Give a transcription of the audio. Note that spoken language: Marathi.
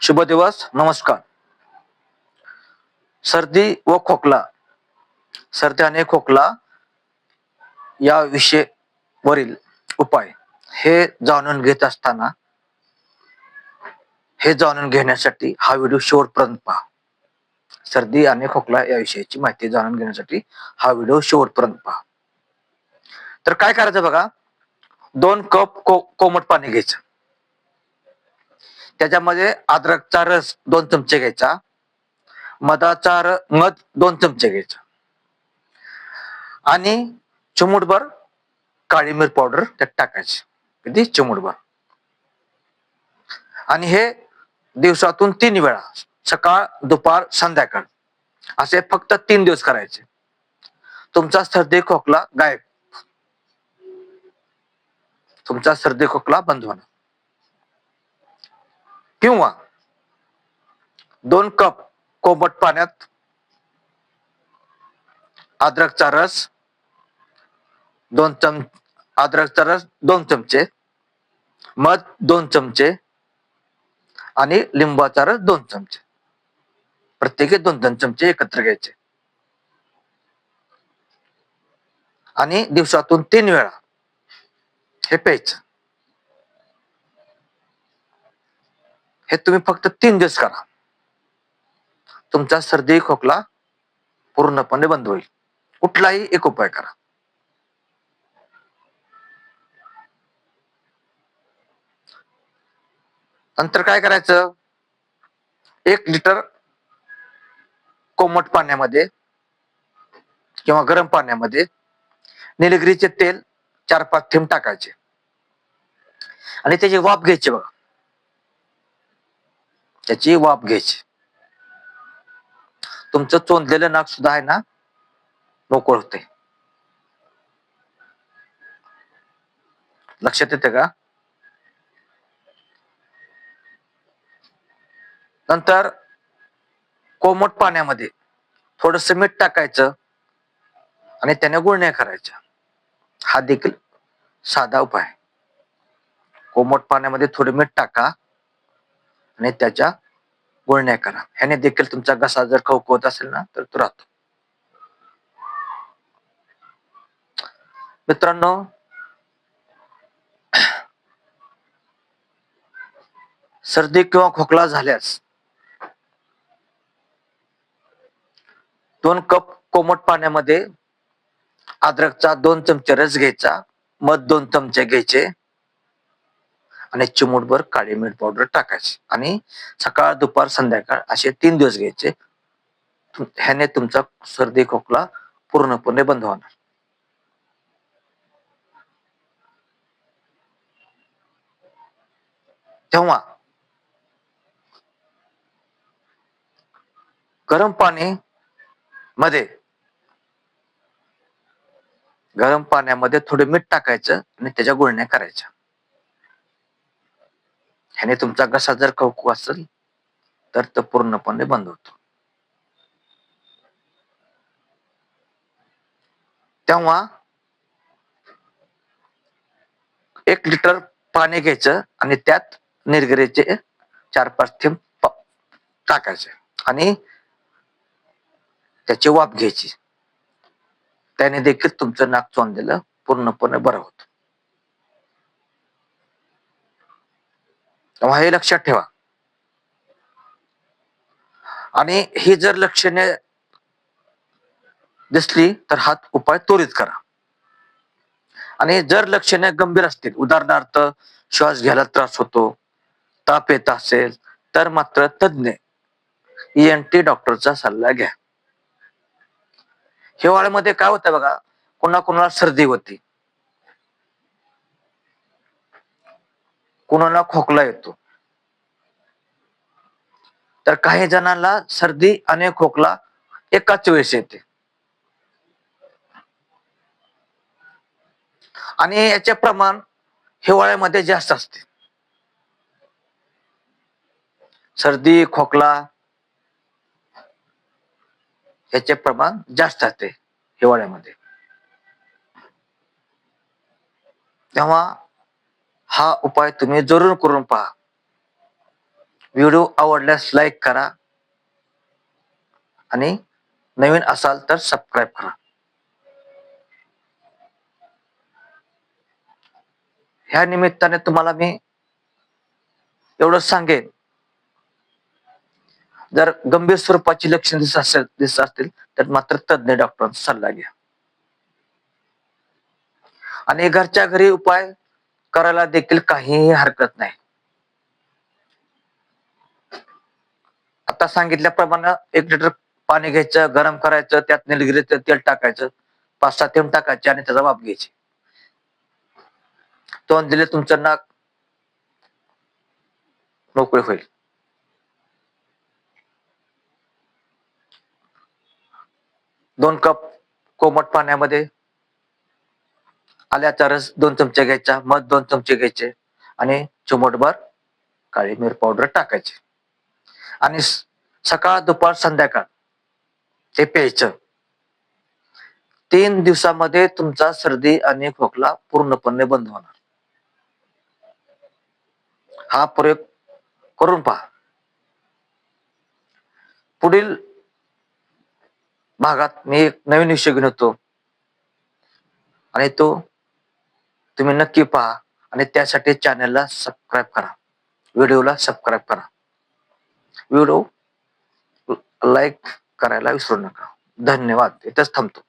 शुभ दिवस नमस्कार. सर्दी व खोकला सर्दी आणि खोकला या विषय वरील उपाय हे जाणून घेत असताना हे जाणून घेण्यासाठी हा व्हिडिओ शेवटपर्यंत पहा. सर्दी आणि खोकला या विषयाची माहिती जाणून घेण्यासाठी हा व्हिडिओ शेवटपर्यंत पहा. तर काय करायचं बघा? दोन कप को कोमट पाणी घ्यायचं. त्याच्यामध्ये अद्रकचा रस दोन चमचे घ्यायचा मधाचा र मध दोन चमचे घ्यायचा. आणि चिमुटभर काळी मिर पावडर त्यात टाकायची. किती? चिमुटभर. आणि हे दिवसातून तीन वेळा सकाळ दुपार संध्याकाळ असे फक्त तीन दिवस करायचे. तुमचा सर्दी खोकला गायब. तुमचा सर्दी खोकला बंद होणार. किंवा दोन कप कोमट पाण्यात अद्रकचा रस दोन चम अद्रकचा रस दोन चमचे मध दोन चमचे आणि लिंबाचा रस दोन चमचे. प्रत्येकी दोन दोन चमचे एकत्र घ्यायचे. आणि दिवसातून तीन वेळा हे प्यायचं. हे तुम्ही फक्त तीन दिवस करा. तुमचा सर्दी खोकला पूर्णपणे बंद होईल. कुठलाही एक उपाय करा. नंतर काय करायचं? एक लिटर कोमट पाण्यामध्ये किंवा गरम पाण्यामध्ये निलगिरीचे तेल चार पाच थेंब टाकायचे. आणि त्याची वाफ घ्यायची बघा. त्याची वाफ घ्यायची. तुमचं चोंदलेलं नाक सुद्धा आहे ना मोकळ होते. लक्षात येते का? नंतर कोमट पाण्यामध्ये थोडस मीठ टाकायचं आणि त्याने गुळण्या करायच्या. हा देखील साधा उपाय. आहे. कोमट पाण्यामध्ये थोडं मीठ टाका. आणि त्याच्या गुळण्या करा. ह्याने देखील तुमचा घसा जर खवखवत असेल ना तर तो राहतो. मित्रांनो सर्दी किंवा खोकला झाल्यास दोन कप कोमट पाण्यामध्ये अद्रकचा दोन चमचे रस घ्यायचा मध दोन चमचे घ्यायचे. आणि चिमूटभर काळी मीठ पावडर टाकायची. आणि सकाळ दुपार संध्याकाळ असे तीन दिवस घ्यायचे. ह्याने तुमचा सर्दी खोकला पूर्णपणे बंद होणार. तेव्हा गरम पाणी मध्ये गरम पाण्यामध्ये थोडे मीठ टाकायचं आणि त्याच्या गुळण्या करायच्या. ह्याने तुमचा घसा जर कवकू असेल तर तो पूर्णपणे बंद होतो. तेव्हा एक लिटर पाणी घ्यायचं आणि त्यात निर्गिरीचे चार पाच थेंब टाकायचे आणि त्याची वाफ घ्यायची. त्याने देखील तुमचं नाक चोंदलेलं पूर्णपणे बरं होतं. तेव्हा हे लक्षात ठेवा. आणि ही जर लक्षणे दिसली तर हा उपाय त्वरित करा. आणि जर लक्षणे गंभीर असतील उदाहरणार्थ श्वास घ्यायला त्रास होतो ताप येत असेल तर मात्र तज्ञ एन टी डॉक्टरचा सल्ला घ्या. हिवाळ्यामध्ये काय होतं बघा कोणा कोणाला सर्दी होती कुणाला खोकला येतो. तर काही जणांना सर्दी आणि खोकला एकाच वेळेस येते. आणि याचे प्रमाण हिवाळ्यामध्ये जास्त असते. सर्दी खोकला याचे प्रमाण जास्त असते हिवाळ्यामध्ये. तेव्हा हा उपाय तुम्ही जरूर करून पहा. व्हिडिओ आवडल्यास लाईक करा. आणि नवीन असाल तर सबस्क्राईब करा. ह्या निमित्ताने तुम्हाला मी एवढं सांगेन. जर गंभीर स्वरूपाची लक्षणे दिसत असेल दिसत असतील तर मात्र तज्ञ डॉक्टरांचा सल्ला घ्या. आणि घरच्या घरी उपाय करायला देखील काहीही हरकत नाही. आता सांगितल्याप्रमाणे एक लिटर पाणी घ्यायचं गरम करायचं त्यात निलगिरीचं तेल टाकायचं पाच सात थेंब टाकायचे आणि त्याचा वाप घ्यायचे. तोंड दिले तुमचं नाक मोकळे होईल. दोन कप कोमट पाण्यामध्ये आल्याचा रस दोन चमचे घ्यायचा मध दोन चमचे घ्यायचे आणि चिमटभर काळी मिर पावडर टाकायचे. आणि सकाळ दुपार संध्याकाळ ते प्यायचं. तीन दिवसामध्ये तुमचा सर्दी आणि खोकला पूर्णपणे बंद होणार. हा प्रयोग करून पहा. पुढील भागात मी एक नवीन विषय घेऊन येतो. आणि तो तुम्ही नक्की पहा आणि त्यासाठी चॅनलला सबस्क्राईब करा. व्हिडिओला सबस्क्राईब करा. व्हिडिओ लाईक करायला विसरू नका. धन्यवाद. इथंच थांबतो.